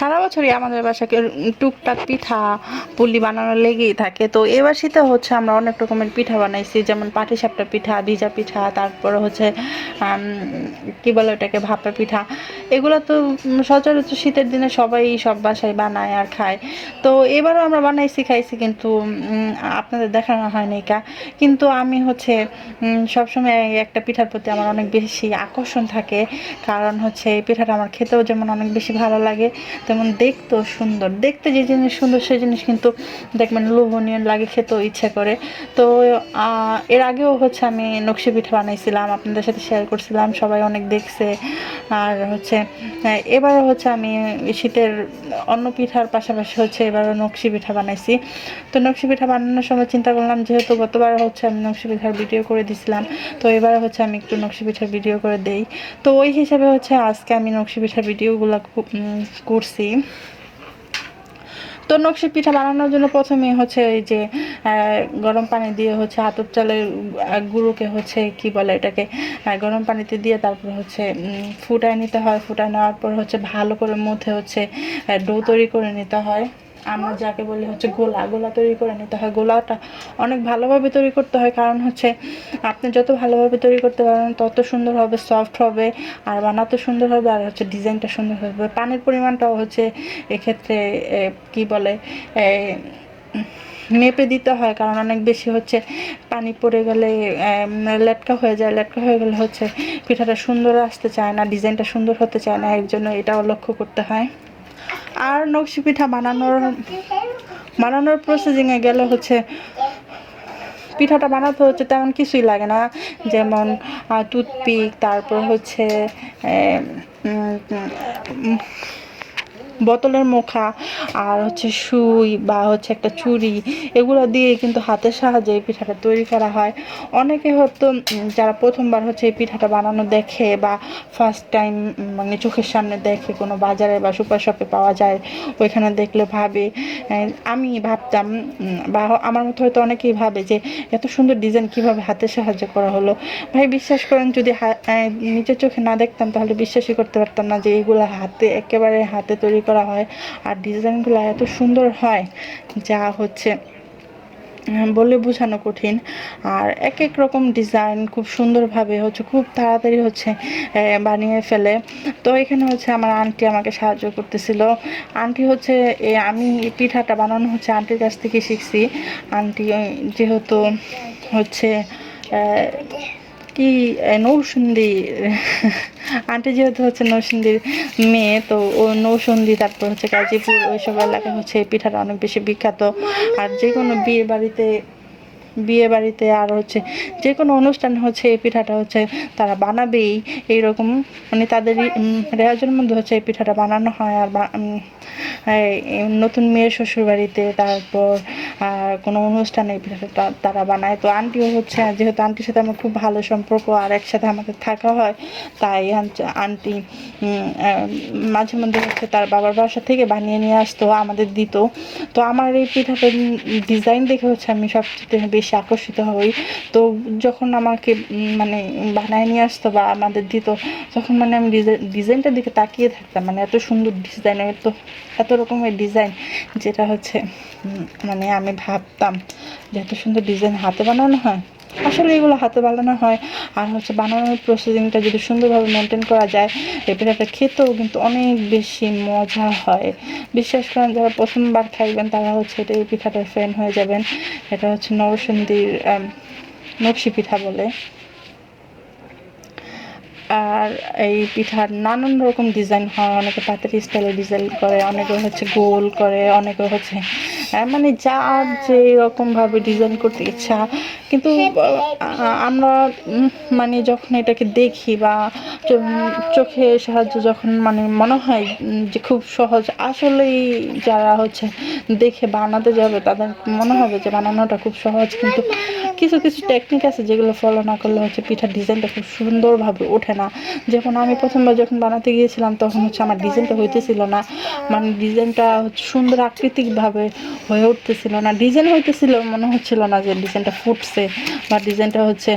সারা বছরই আমাদের বাসাকে টুকটাক পিঠা, পুলি বানানো লেগেই থাকে। তো এবার শীতে হচ্ছে আমরা অনেক রকমের পিঠা বানাইছি, যেমন পাটিসাপটা পিঠা ভিজা পিঠা, তারপরে হচ্ছে কি বলে ওটাকে, ভাপা পিঠা। এগুলো তো সচরাচর শীতের দিনে সবাই সব বাসায় বানায় আর খায়। তো এবারও আমরা বানাইছি, খাইছি কিন্তু আপনাদের দেখানো হয়নি কা কিন্তু আমি হচ্ছে সবসময় একটা পিঠার প্রতি আমার অনেক বেশি আকর্ষণ থাকে। কারণ হচ্ছে এই পিঠাটা আমার খেতেও যেমন অনেক বেশি ভালো লাগে, তেমন দেখতেও সুন্দর। দেখতে যে জিনিস সুন্দর, সেই জিনিস কিন্তু দেখবেন লোভনীয় লাগে, খেতেও ইচ্ছে করে। তো এর আগেও হচ্ছে আমি নকশি পিঠা বানাইছিলাম, আপনাদের সাথে শেয়ার করছিলাম, সবাই অনেক দেখছে। আর হচ্ছে এবারও হচ্ছে আমি শীতের অন্য পিঠার পাশাপাশি হচ্ছে এবারও নকশি পিঠা বানাইছি। তো নকশি পিঠা বানানোর সময় চিন্তা করলাম, যেহেতু গতবার হচ্ছে আমি নকশি পিঠার ভিডিও করে দিছিলাম, তো এবার হচ্ছে আমি একটু নকশি পিঠার ভিডিও করে দেই। তো ওই হিসাবে হচ্ছে আজকে আমি নকশি পিঠার ভিডিওগুলো করছি। তো নকশি পিঠা বানানোর জন্য প্রথমে হচ্ছে এই যে গরম পানি দিয়ে হচ্ছে আতপ চালের গুঁড়োকে হচ্ছে কি বলে এটাকে গরম পানিতে দিয়ে তারপর হচ্ছে ফুটায় নিতে হয়। ফুটায় নেওয়ার পর হচ্ছে ভালো করে মধ্যে হচ্ছে ডো তৈরি করে নিতে হয়। আমরা যাকে বলি হচ্ছে গোলা গোলা তৈরি করে নিতে হয়। গোলাটা অনেক ভালোভাবে তৈরি করতে হয়, কারণ হচ্ছে আপনি যত ভালোভাবে তৈরি করতে পারবেন, তত সুন্দর হবে সফট হবে, আর বানাতে সুন্দর হবে, আর হচ্ছে ডিজাইনটা সুন্দর হবে পানির পরিমাণটাও হচ্ছে এক্ষেত্রে কি বলে মেপে দিতে হয়, কারণ অনেক বেশি হচ্ছে পানি পড়ে গেলে লেটকা হয়ে যায়। লেটকা হয়ে গেলে হচ্ছে পিঠাটা সুন্দর আসতে চায় না, ডিজাইনটা সুন্দর হতে চায় না, এর জন্য এটাও লক্ষ্য করতে হয়। আর নকশি পিঠা বানানোর বানানোর প্রসেসিংয়ে গেলে হচ্ছে পিঠাটা বানাতে হচ্ছে তেমন কিছুই লাগে না। যেমন টুথপিক, তারপর হচ্ছে বোতলের মুখা আর হচ্ছে সুই বা হচ্ছে একটা চুড়ি, এগুলো দিয়ে কিন্তু হাতের সাহায্যে এই পিঠাটা তৈরি করা হয়। অনেকে হয়তো যারা প্রথমবার হচ্ছে এই পিঠাটা বানানো দেখে বা ফার্স্ট টাইম মানে চোখের সামনে দেখে কোনো বাজারে বা সুপার শপে পাওয়া যায়, ওইখানে দেখলে ভাবে। আমি ভাবতাম বা আমার মতো হয়তো অনেকেই ভাবে যে এত সুন্দর ডিজাইন কীভাবে হাতের সাহায্যে করা হলো। ভাই, বিশ্বাস করেন, যদি নিজের চোখে না দেখতাম তাহলে বিশ্বাসই করতে পারতাম না যে এগুলো হাতে, একেবারে হাতে তৈরি করা হয় আর ডিজাইনগুলো এত সুন্দর হয়, যা হচ্ছে বলে বোঝানো কঠিন। আর এক এক রকম ডিজাইন খুব সুন্দরভাবে হচ্ছে, খুব তাড়াতাড়ি হচ্ছে বানিয়ে ফেলে। তো এখানে হচ্ছে আমার আন্টি আমাকে সাহায্য করতেছিল। আন্টি হচ্ছে আমি পিঠাটা বানানো হচ্ছে আন্টির কাছ থেকে শিখছি। আন্টি যেহেতু হচ্ছে কি নৌসুন্দি আন্টি যেহেতু হচ্ছে নৌসন্দির মেয়ে, তো ও নৌসন্দি তারপর হচ্ছে গাজীপুর ওইসব এলাকায় হচ্ছে এই পিঠাটা অনেক বেশি বিখ্যাত। আর যে কোনো বিয়ে বাড়িতে বিয়ে বাড়িতে আর হচ্ছে যে কোনো অনুষ্ঠান হচ্ছে এই পিঠাটা হচ্ছে তারা বানাবেই। এইরকম মানে তাদের রেওয়াজের মধ্যে হচ্ছে এই পিঠাটা বানানো হয় আর নতুন মেয়ের শ্বশুর বাড়িতে তারপর কোনো অনুষ্ঠানে তা- তারা বানায়। তো আন্টিও হচ্ছে, যেহেতু আন্টির সাথে আমার খুব ভালো সম্পর্ক আর একসাথে আমাদের থাকা হয়, তাই আন- আন্টি মাঝে মধ্যে হচ্ছে তার বাবার বাসা থেকে বানিয়ে নিয়ে আসতো, আমাদের দিত। তো আমার এই পিঠাটার ডিজাইন দেখে হচ্ছে আমি সবচেয়ে বেশি আকর্ষিত হই। তো যখন আমাকে মানে বানায় নিয়ে আসতো বা আমাদের দিত, তখন মানে আমি ডিজাইনটার দিকে তাকিয়ে থাকতাম। মানে এত সুন্দর ডিজাইন এত এত রকমের ডিজাইন যেটা হচ্ছে মানে আমি ভাবতাম যে এত সুন্দর ডিজাইন হাতে বানানো হয়। আসলে এগুলো হাতে বানানো হয়। আর হচ্ছে বানানোর প্রসেসিংটা যদি সুন্দরভাবে মেনটেন করা যায় এই পিঠাটা খেতেও কিন্তু অনেক বেশি মজা হয়। বিশ্বাস করেন যারা প্রথমবার খাইবেন তারা হচ্ছে এটা এই পিঠাটার ফ্যান হয়ে যাবেন। এটা হচ্ছে নরসিংদীর আম, নকশি পিঠা বলে। আর এই পিঠার নানান রকম ডিজাইন হয়। অনেকে পাতের স্টাইলে ডিজাইন করে, অনেকে হচ্ছে গোল করে, অনেকে হচ্ছে মানে যার যে রকমভাবে ডিজাইন করতে ইচ্ছা, কিন্তু আমরা মানে যখন এটাকে দেখি বা চোখে সাহায্য যখন মানে মনে হয় যে খুব সহজ, আসলেই যারা হচ্ছে দেখে বানাতে যাবে, তাদের মনে হবে যে বানানোটা খুব সহজ, কিন্তু কিছু কিছু টেকনিক আছে যেগুলো ফলো না করলে হচ্ছে পিঠার ডিজাইনটা খুব সুন্দরভাবে ওঠে না। যেমন আমি প্রথমবার যখন বানাতে গিয়েছিলাম, তখন হচ্ছে আমার ডিজাইনটা হইতেছিল না। মানে ডিজাইনটা হচ্ছে সুন্দর আকৃতিকভাবে হয়ে উঠতেছিল না ডিজাইন হইতেছিল, মনে হচ্ছিল না যে ডিজাইনটা ফুটছে বা ডিজাইনটা হচ্ছে,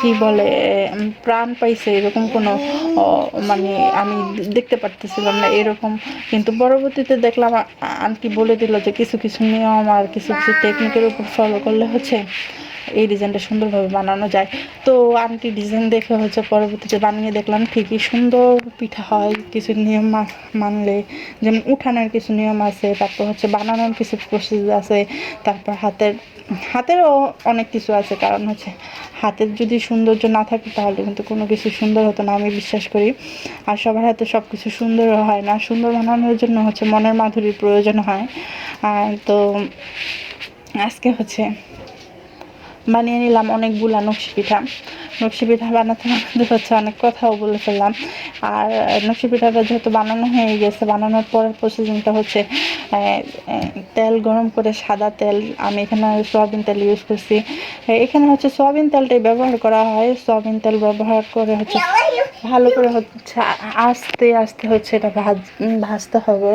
কি বলে প্রাণ পাইছে, এরকম কোনো মানে আমি দেখতে পারতেছিলাম না এরকম। কিন্তু পরবর্তীতে দেখলাম আনকি বলে দিল যে কিছু কিছু নিয়ম আর কিছু কিছু টেকনিকের উপর ফলো করলে হচ্ছে এই ডিজাইনটা সুন্দরভাবে বানানো যায়। তো আন্টি ডিজাইন দেখে হচ্ছে পরবর্তীতে বানিয়ে দেখলাম, ঠিকই সুন্দর পিঠা হয়, কিছু নিয়ম মানলে যেমন উঠানোর কিছু নিয়ম আছে, তারপর হচ্ছে বানানোর কিছু প্রসেস আছে, তারপর হাতের, হাতেরও অনেক কিছু আছে, কারণ হচ্ছে হাতের যদি সৌন্দর্য না থাকে তাহলে কিন্তু কোনো কিছু সুন্দর হতো না, আমি বিশ্বাস করি। আর সবার হাতে সব কিছু সুন্দর হয় না, সুন্দর বানানোর জন্য হচ্ছে মনের মাধুরীর প্রয়োজন হয়। আর তো আজকে হচ্ছে বানিয়ে নিলাম অনেকগুলা নকশি পিঠা। নকশি পিঠা বানাতে বানাতে হচ্ছে অনেক কথাও বলে ফেললাম। আর নকশি পিঠাটা যেহেতু বানানো হয়ে গেছে, বানানোর পরের প্রসেসিংটা হচ্ছে তেল গরম করে সাদা তেল। আমি এখানে সয়াবিন তেল ইউজ করছি। এখানে হচ্ছে সয়াবিন তেলটাই ব্যবহার করা হয়। সয়াবিন তেল ব্যবহার করে হচ্ছে ভালো করে হচ্ছে আস্তে আস্তে হচ্ছে এটা ভাজ ভাজতে হবে।